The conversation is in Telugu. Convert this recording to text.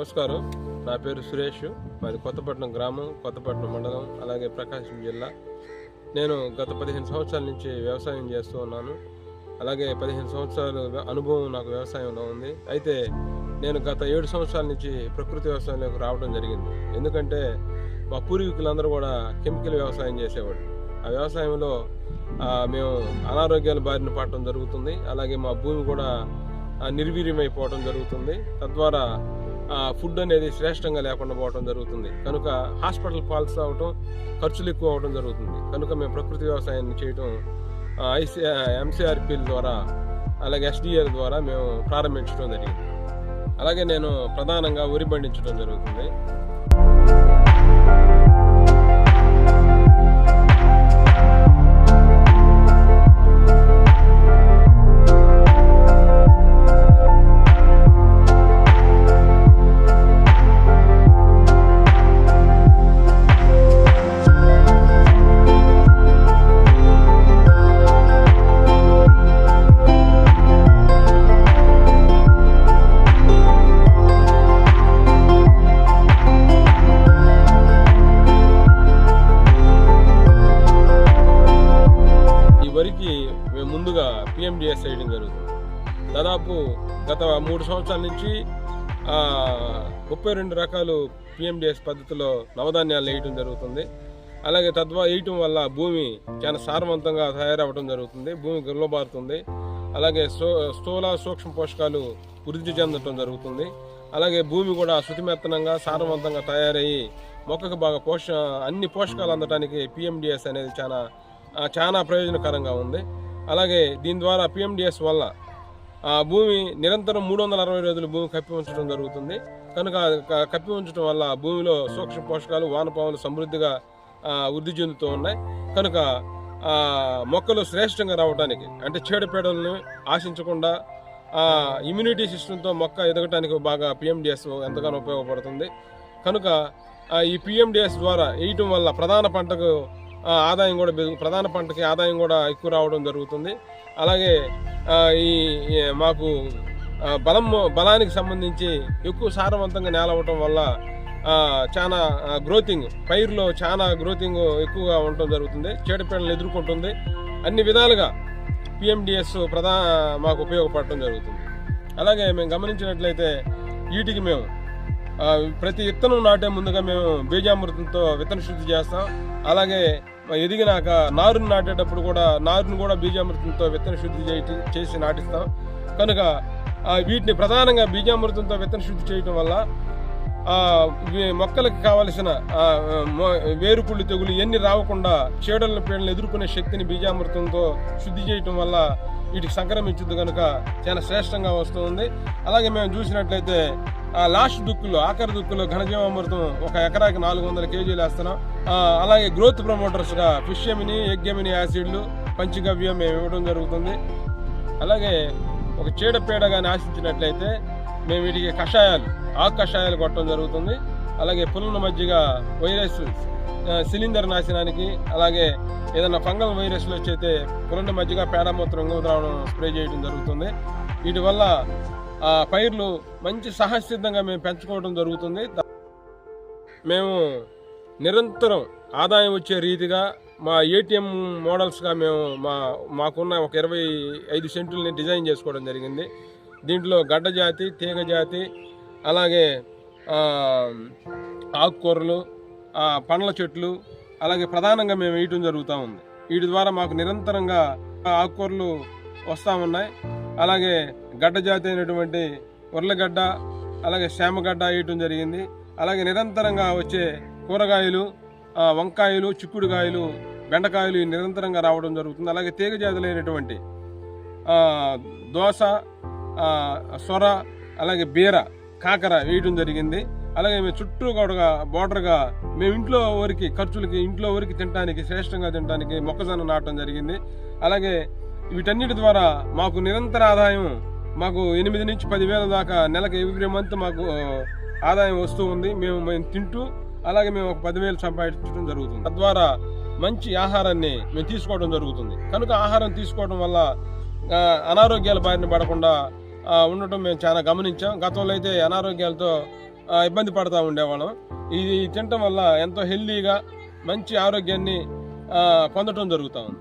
నమస్కారం. నా పేరు సురేష్. మాది కొత్తపట్నం గ్రామం కొత్తపట్నం మండలం అలాగే ప్రకాశం జిల్లా. నేను గత పదిహేను సంవత్సరాల నుంచి వ్యవసాయం చేస్తూ ఉన్నాను. అలాగే పదిహేను సంవత్సరాల అనుభవం నాకు వ్యవసాయంలో ఉంది. అయితే నేను గత ఏడు సంవత్సరాల నుంచి ప్రకృతి వ్యవసాయంలోకి రావడం జరిగింది. ఎందుకంటే మా పూర్వీకులందరూ కూడా కెమికల్ వ్యవసాయం చేసేవాడు ఆ వ్యవసాయంలో మేము అనారోగ్యాల బారిన పడటం జరుగుతుంది. అలాగే మా భూమి కూడా నిర్వీర్యమైపోవడం జరుగుతుంది. తద్వారా ఫుడ్ అనేది శ్రేష్టంగా లేకుండా పోవడం జరుగుతుంది. కనుక హాస్పిటల్ పాలసీ అవటం ఖర్చులు ఎక్కువ అవడం జరుగుతుంది. కనుక మేము ప్రకృతి వ్యవసాయాన్ని చేయటం ఐసి ఎంసీఆర్పీల ద్వారా అలాగే ఎస్డిఎల్ ద్వారా మేము ప్రారంభించడం జరిగింది. అలాగే నేను ప్రధానంగా వరి పండించడం జరుగుతుంది. దాదాపు గత మూడు సంవత్సరాల నుంచి ముప్పై రెండు రకాలు పిఎండిఎస్ పద్ధతిలో నవధాన్యాలు వేయటం జరుగుతుంది. అలాగే తద్వా వేయటం వల్ల భూమి చాలా సారవంతంగా తయారవడం జరుగుతుంది భూమి గుల్లబారుతుంది. అలాగే స్థూల సూక్ష్మ పోషకాలు వృద్ధి చెందటం జరుగుతుంది. అలాగే భూమి కూడా శుతిమెత్తనంగా సారవంతంగా తయారయ్యి మొక్కకు బాగా పోష అన్ని పోషకాలు అందటానికి పిఎండిఎస్ అనేది చాలా చాలా ప్రయోజనకరంగా ఉంది. అలాగే దీని ద్వారా పిఎండిఎస్ వల్ల భూమి నిరంతరం మూడు వందల అరవై రోజులు భూమి కప్పి ఉంచడం జరుగుతుంది. కనుక కప్పి ఉంచడం వల్ల భూమిలో సూక్ష్మ పోషకాలు వానపాములు సమృద్ధిగా వృద్ధి చెందుతూ ఉన్నాయి. కనుక మొక్కలు శ్రేష్టంగా రావడానికి అంటే చీడపీడలను ఆశించకుండా ఆ, ఇమ్యూనిటీ సిస్టంతో మొక్క ఎదగటానికి బాగా పిఎండిఎస్ ఎంతగానో ఉపయోగపడుతుంది. కనుక ఈ పిఎండిఎస్ ద్వారా వేయటం వల్ల ప్రధాన పంటకు ఆదాయం కూడా ప్రధాన పంటకి ఆదాయం కూడా ఎక్కువ రావడం జరుగుతుంది. అలాగే ఈ మాకు బలం బలానికి సంబంధించి ఎక్కువ సారవంతంగా నేల అవ్వటం వల్ల చాలా గ్రోతింగ్ పైరులో చాలా గ్రోతింగ్ ఎక్కువగా ఉండటం జరుగుతుంది. చీడపీడలు ఎదుర్కొంటుంది. అన్ని విధాలుగా పిఎండిఎస్ ప్రధా మాకు ఉపయోగపడటం జరుగుతుంది. అలాగే మేము గమనించినట్లయితే వీటికి మేము ప్రతి విత్తనం నాటే ముందుగా మేము బీజామృతంతో విత్తన శుద్ధి చేస్తాం. అలాగే ఎదిగినాక నారుని నాటేటప్పుడు కూడా నారుని కూడా బీజామృతంతో విత్తన శుద్ధి చేయి- చేసి నాటిస్తాం. కనుక వీటిని ప్రధానంగా బీజామృతంతో విత్తన శుద్ధి చేయటం వల్ల మొక్కలకు కావలసిన ఆ, వేరుకుళ్ళు తెగులు ఎన్ని రాకుండా చీడల పీడలను ఎదుర్కొనే శక్తిని బీజామృతంతో శుద్ధి చేయటం వల్ల వీటికి సంక్రమించుద్ది కనుక చాలా శ్రేష్టంగా వస్తుంది అలాగే మేము చూసినట్లయితే లాస్ట్ దుక్కులు ఆఖరి దుక్కులో ఘనజీవామృతం ఒక ఎకరాకి నాలుగు వందల కేజీలు వేస్తున్నాం. అలాగే గ్రోత్ ప్రమోటర్స్గా ఫిషెమిని యజ్ఞమిని యాసిడ్లు పంచగవ్యం మేము ఇవ్వడం జరుగుతుంది. అలాగే ఒక చీడపీడ కానీ ఆశించినట్లయితే మేము వీటికి కషాయాలు ఆకు కషాయాలు కొట్టడం జరుగుతుంది. అలాగే పుల్లన మధ్యగా వైరస్ సిలిండర్ నాశనానికి అలాగే ఏదైనా ఫంగల్ వైరస్లు వచ్చైతే పుల్లన మజ్జిగ పేడమూత్రం ద్రావణం స్ప్రే చేయడం జరుగుతుంది. వీటి వల్ల పైర్లు మంచి సహజసిద్ధంగా మేము పెంచుకోవడం జరుగుతుంది. మేము నిరంతరం ఆదాయం వచ్చే రీతిగా మా ఏటీఎం మోడల్స్గా మేము మా మాకున్న ఒక ఇరవై ఐదు సెంటుల్ని డిజైన్ చేసుకోవడం జరిగింది. దీంట్లో గడ్డ జాతి తీగ జాతి అలాగే ఆకుకూరలు పండ్ల చెట్లు అలాగే ప్రధానంగా మేము వేయటం జరుగుతూ ఉంది. వీటి ద్వారా మాకు నిరంతరంగా ఆకుకూరలు వస్తూ ఉన్నాయి. అలాగే గడ్డ జాతి అయినటువంటి ఉర్లగడ్డ అలాగే శ్యామగడ్డ వేయటం జరిగింది. అలాగే నిరంతరంగా వచ్చే కూరగాయలు వంకాయలు చిక్కుడుకాయలు బెండకాయలు నిరంతరంగా రావడం జరుగుతుంది. అలాగే తీగ జాతులైనటువంటి దోశ దోస సొర అలాగే బీర కాకర వేయటం జరిగింది. అలాగే మేము చుట్టూ కూడా బోర్డర్గా మేము ఇంట్లో వరకు ఖర్చులకి ఇంట్లో వరకు తినడానికి శ్రేష్టంగా తినడానికి మొక్కజొన్న నాటడం జరిగింది. అలాగే వీటన్నిటి ద్వారా మాకు నిరంతర ఆదాయం మాకు ఎనిమిది నుంచి పదివేల దాకా నెలకు ఎవ్రీ మంత్ మాకు ఆదాయం వస్తూ ఉంది. మేము మేము తింటూ అలాగే మేము ఒక పదివేలు సంపాదించడం జరుగుతుంది. తద్వారా మంచి ఆహారాన్ని మేము తీసుకోవడం జరుగుతుంది. కనుక ఆహారం తీసుకోవడం వల్ల అనారోగ్యాల బారిన పడకుండా ఉండటం మేము చాలా గమనించాం. గతంలో అయితే అనారోగ్యాలతో ఇబ్బంది పడతా ఉండేవాళ్ళం. ఇది తినటం వల్ల ఎంతో హెల్దీగా మంచి ఆరోగ్యాన్ని పొందటం జరుగుతూ ఉంది.